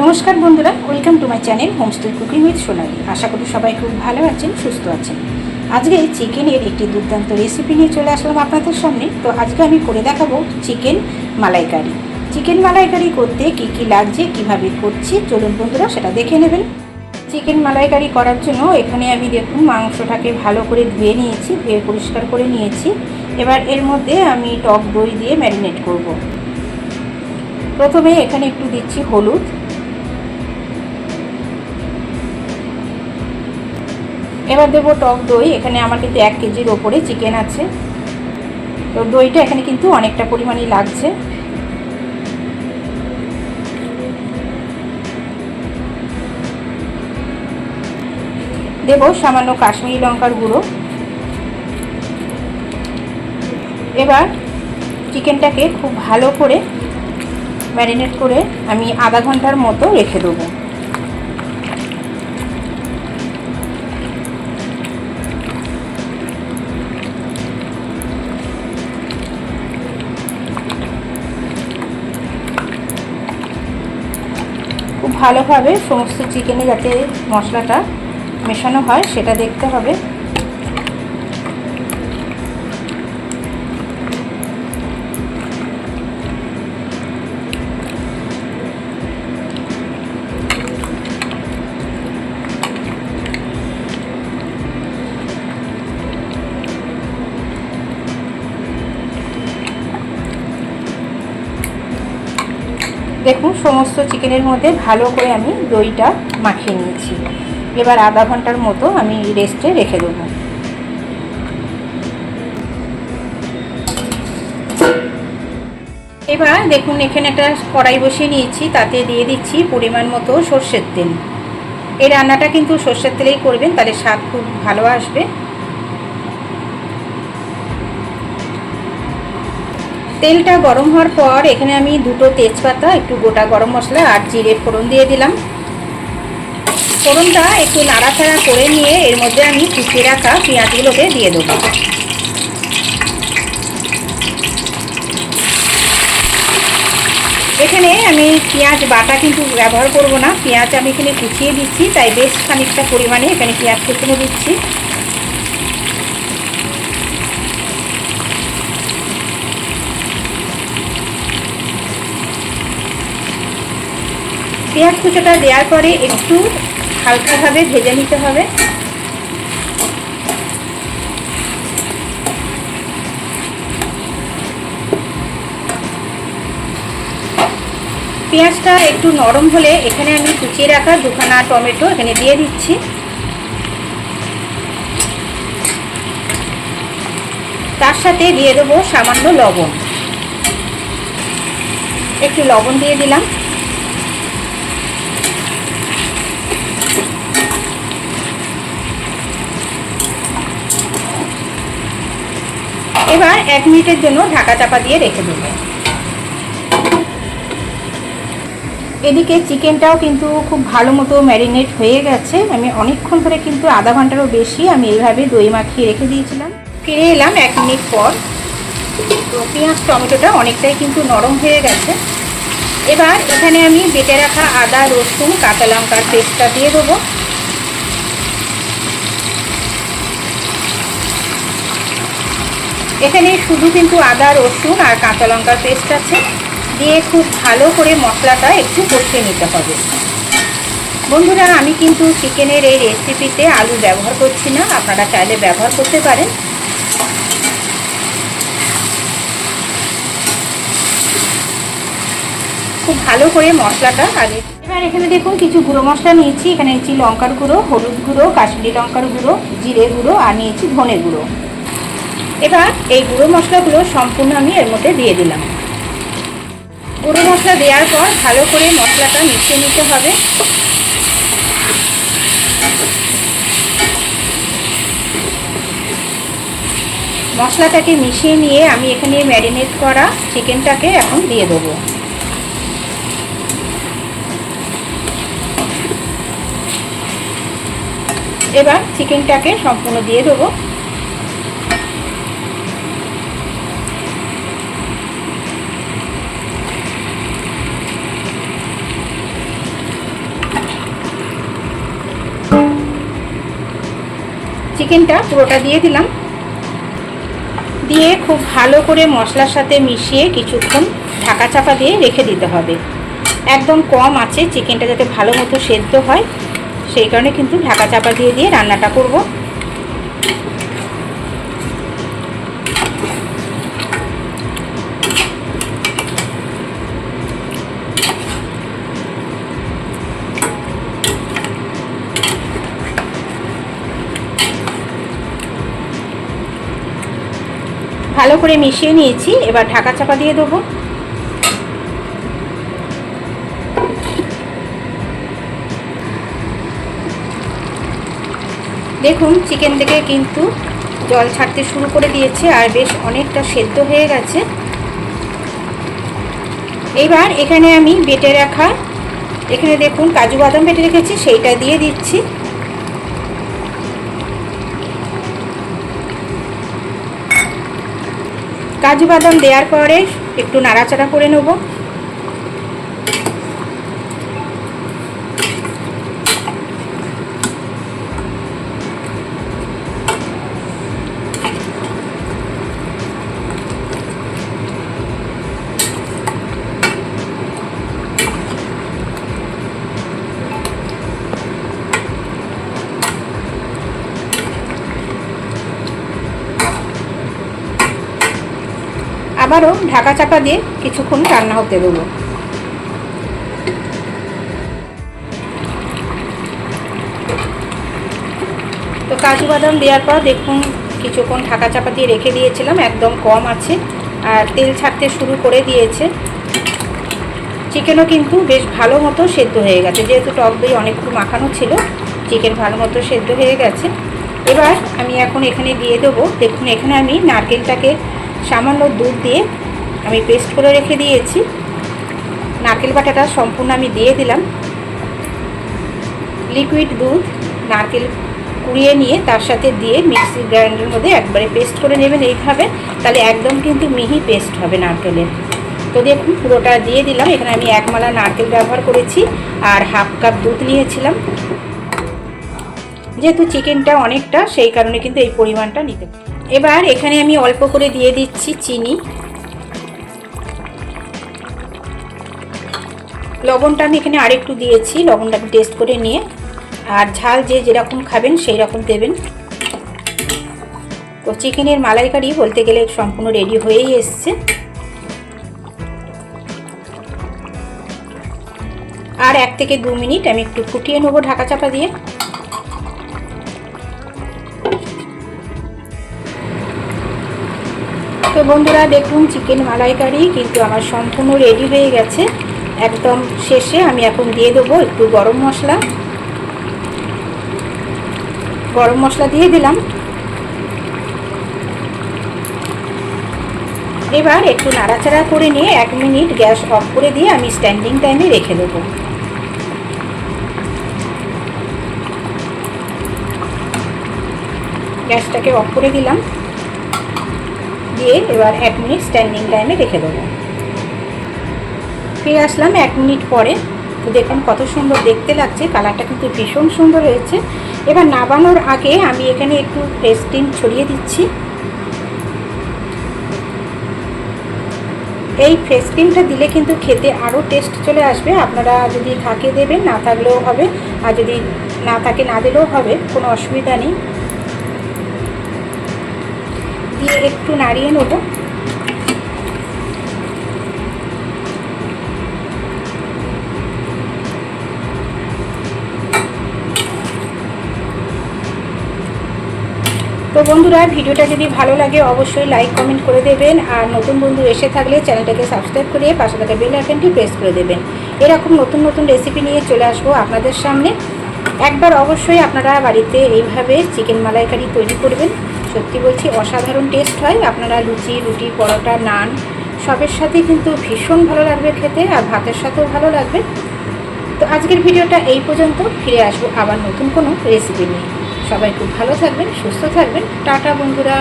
নমস্কার বন্ধুরা welcome to my channel homestyle cooking with Sonali আশা করি সবাই খুব ভালো আছেন, সুস্থ আছেন। আজকে চিকেনের একটি দুর্দান্ত রেসিপি নিয়ে চলে আসলাম আপনাদের সামনে। তো আজকে আমি করে দেখাবো চিকেন মালাইকারি। চিকেন মালাইকারি করতে কি কি লাগছে, কীভাবে করছি, চলুন বন্ধুরা, সেটা দেখে নেবেন। চিকেন মালাইকারি করার জন্য এখানে আমি দেখুন, মাংসটাকে ভালো করে ধুয়ে নিয়েছি, ধুয়ে পরিষ্কার করে নিয়েছি। এবার এর মধ্যে আমি টক দই দিয়ে ম্যারিনেট করব। প্রথমে এখানে একটু দিচ্ছি হলুদ। এবার দেবো টক দই, এখানে আমার কিন্তু এক কেজির ওপরে চিকেন আছে। তো দইটা এখানে কিন্তু অনেকটা পরিমাণই লাগছে। দেব সামান্য কাশ্মীরি লঙ্কার গুঁড়ো। এবার চিকেনটাকে খুব ভালো করে ম্যারিনেট করে আমি আধা ঘণ্টার মতো রেখে দেবো। ভালোভাবে সমস্ত চিকেনে যাতে মশলাটা মেশানো হয় সেটা দেখতে হবে। দেখুন, সমস্ত চিকেনের মধ্যে ভালো করে আমি দইটা মাখিয়ে নিয়েছি। এবার আধা ঘণ্টার মতো আমি রেস্টে রেখে দেবো। এবার দেখুন, এখানে একটা কড়াই বসিয়ে নিয়েছি, তাতে দিয়ে দিচ্ছি পরিমাণ মতো সর্ষের তেল। এই রান্নাটা কিন্তু সর্ষের তেলেই করবেন, তাহলে স্বাদ খুব ভালো আসবে। তেলটা গরম হওয়ার পর এখানে আমি দুটো তেজপাতা, একটু গোটা গরম মশলা আর জিরে ফোড়ন দিয়ে দিলাম। ফোড়নটা একটু নাড়াচাড়া করে নিয়ে এর মধ্যে আমি কুচিয়ে রাখা পেঁয়াজগুলোকে দিয়ে দেবো। এখানে আমি পেঁয়াজ বাটা কিন্তু ব্যবহার করব না। পেঁয়াজ আমি এখানে কুচিয়ে দিচ্ছি, তাই বেশ খানিকটা পরিমাণে এখানে পেঁয়াজ কুচনো দিচ্ছি। পেঁয়াজ কুচোটা দেওয়ার পরে একটু হালকাভাবে ভেজে নিতে হবে। পেঁয়াজটা একটু নরম হলে এখানে আমি কুচিয়ে রাখা দুখানা টমেটো এখানে দিয়ে দিচ্ছি। তার সাথে দিয়ে দেবো সামান্য লবণ। একটু লবণ দিয়ে দিলাম। এবার এক মিনিটের জন্য ঢাকা চাপা দিয়ে রেখে দেবো। এদিকে চিকেনটাও কিন্তু খুব ভালো মতো ম্যারিনেট হয়ে গেছে। আমি অনেকক্ষণ ধরে কিন্তু আধা ঘন্টারও বেশি আমি এইভাবে দই মাখিয়ে রেখে দিয়েছিলাম। ফিরে এলাম এক মিনিট পর। তো পেঁয়াজ, টমেটোটা অনেকটাই কিন্তু নরম হয়ে গেছে। এবার এখানে আমি বেটে রাখা আদা, রসুন, কাঁচা লঙ্কার পেস্টটা দিয়ে দেবো। এখানে শুধু কিন্তু আদা, রসুন আর কাঁচা লঙ্কার পেস্ট আছে। দিয়ে খুব ভালো করে মশলাটা একটু কষিয়ে নিতে হবে। বন্ধুরা, আমি কিন্তু চিকেনের এই রেসিপিতে আলু ব্যবহার করছি না। আপনারা চাইলে ব্যবহার করতে পারেন। খুব ভালো করে মশলাটা আগে এবার এখানে দেখুন কিছু গুঁড়ো মশলা নিয়েছি। এখানে নিয়েছি লঙ্কার গুঁড়ো, হলুদ গুঁড়ো, কাশ্মীরি লঙ্কার গুঁড়ো, জিরে গুঁড়ো আর নিয়েছি ধনে গুঁড়ো। এবার এই গুঁড়ো মশলাগুলো সম্পূর্ণ আমি এর মধ্যে দিয়ে দিলাম। গুঁড়ো মশলা দেওয়ার পর ভালো করে মশলাটা মিশিয়ে নিতে হবে। মশলাটাকে মিশিয়ে নিয়ে আমি এখানে ম্যারিনেট করা চিকেনটাকে এখন দিয়ে দেবো। এবার চিকেনটাকে সম্পূর্ণ দিয়ে দেবো। চিকেনটা পুরোটা দিয়ে দিলাম। দিয়ে খুব ভালো করে মশলার সাথে মিশিয়ে কিছুক্ষণ ঢাকা চাপা দিয়ে রেখে দিতে হবে। একদম কম আছে চিকেনটা যাতে ভালো মতো সেদ্ধ হয়, সেই কারণে কিন্তু ঢাকা চাপা দিয়ে দিয়ে রান্নাটা করব। ভালো করে মিশিয়ে নিয়েছি, এবার ঢাকা চাপা দিয়ে দেবো। দেখুন চিকেন থেকে কিন্তু জল ছাড়তে শুরু করে দিয়েছে আর বেশ অনেকটা সেদ্ধ হয়ে গেছে। এবার এখানে আমি বেটে রাখা, এখানে দেখুন কাজু বাদাম বেটে রেখেছি, সেইটা দিয়ে দিচ্ছি। কাজু বাদাম দেওয়ার পরে একটু নাড়াচাড়া করে নেব। আবারও ঢাকা চাপা দিয়ে কিছুক্ষণ রান্না হতে দেবো। তো কাজু বাদাম দেওয়ার পর দেখুন, কিছুক্ষণ ঢাকা চাপা দিয়ে রেখে দিয়েছিলাম, একদম কম আছে। আর তেল ছাড়তে শুরু করে দিয়েছে। চিকেনও কিন্তু বেশ ভালো মতো সেদ্ধ হয়ে গেছে। যেহেতু টক দই অনেকক্ষণ মাখানো ছিল, চিকেন ভালো মতো সেদ্ধ হয়ে গেছে। এবার আমি এখন এখানে দিয়ে দেবো। দেখুন, এখানে আমি নারকেলটাকে সামান্য দুধ দিয়ে আমি পেস্ট করে রেখে দিয়েছি। নারকেল বাটাটা সম্পূর্ণ আমি দিয়ে দিলাম। লিকুইড দুধ নারকেল কুড়িয়ে নিয়ে তার সাথে দিয়ে মিক্সি গ্রাইন্ডারের মধ্যে একবারে পেস্ট করে নেবেন এইভাবে। তাহলে একদম কিন্তু মিহি পেস্ট হবে নারকেলের। তো দেখুন, পুরোটা দিয়ে দিলাম। এখানে আমি এক মালা নারকেল ব্যবহার করেছি আর হাফ কাপ দুধ নিয়েছিলাম। যেহেতু চিকেনটা অনেকটা, সেই কারণে কিন্তু এই পরিমাণটা নিতে এবার এখানে আমি অল্প করে দিয়ে দিচ্ছি চিনি। লবণটা আমি এখানে আরেকটু দিয়েছি লবণটা টেস্ট করে নিয়ে। আর ঝাল যে যেরকম খাবেন সেই রকম দেবেন। তো চিকেনের মালাইকারি বলতে গেলে সম্পূর্ণ রেডি হয়েই এসছে। আর এক থেকে দু মিনিট আমি একটু ফুটিয়ে নেব ঢাকা চাপা দিয়ে। তো বন্ধুরা দেখুন, চিকেন মালাইকারি কিন্তু আমার সম্পূর্ণ রেডি হয়ে গেছে। একদম শেষে আমি এখন দিয়ে দেবো একটু গরম মশলা। গরম মশলা দিয়ে দিলাম। এবার একটু নাড়াচাড়া করে নিয়ে এক মিনিট গ্যাস অফ করে দিয়ে আমি স্ট্যান্ডিং টাইমে রেখে দেবো। গ্যাসটাকে অফ করে দিলাম। দিয়ে এবার এক মিনিট স্ট্যান্ডিং টাইমে রেখে দেবো। ফিরে আসলাম এক মিনিট পরে। তো দেখুন কত সুন্দর দেখতে লাগছে, কালারটা কিন্তু ভীষণ সুন্দর হয়েছে। এবার নাবানোর আগে আমি এখানে একটু ফ্রেশ ক্রিম ছড়িয়ে দিচ্ছি। এই ফেস ক্রিমটা দিলে কিন্তু খেতে আরও টেস্ট চলে আসবে। আপনারা যদি থাকে দেবেন, না থাকলেও হবে। আর যদি না থাকে, না দিলেও হবে, কোনো অসুবিধা নেই। দিয়ে একটু নাড়িয়ে নেব। তো বন্ধুরা, ভিডিওটা যদি ভালো লাগে, অবশ্যই লাইক, কমেন্ট করে দেবেন। আর নতুন বন্ধু এসে থাকলে চ্যানেলটাকে সাবস্ক্রাইব করে পাশে থাকা বেল আইকনটি প্রেস করে দেবেন। এরকম নতুন নতুন রেসিপি নিয়ে চলে আসব আপনাদের সামনে। একবার অবশ্যই আপনারা বাড়িতে এইভাবে চিকেন মালাইকারি তৈরি করবেন। সত্যি বলছি, অসাধারণ টেস্ট হয়। আপনারা লুচি, রুটি, পরোটা, নান, সবের সাথে কিন্তু ভীষণ ভালো লাগবে খেতে আর ভাতের সাথেও ভালো লাগবে। তো আজকের ভিডিওটা এই পর্যন্ত। ফিরে আসব আবার নতুন কোনো রেসিপি নিয়ে। সবাই খুব ভালো থাকবেন, সুস্থ থাকবেন। টাটা বন্ধুরা।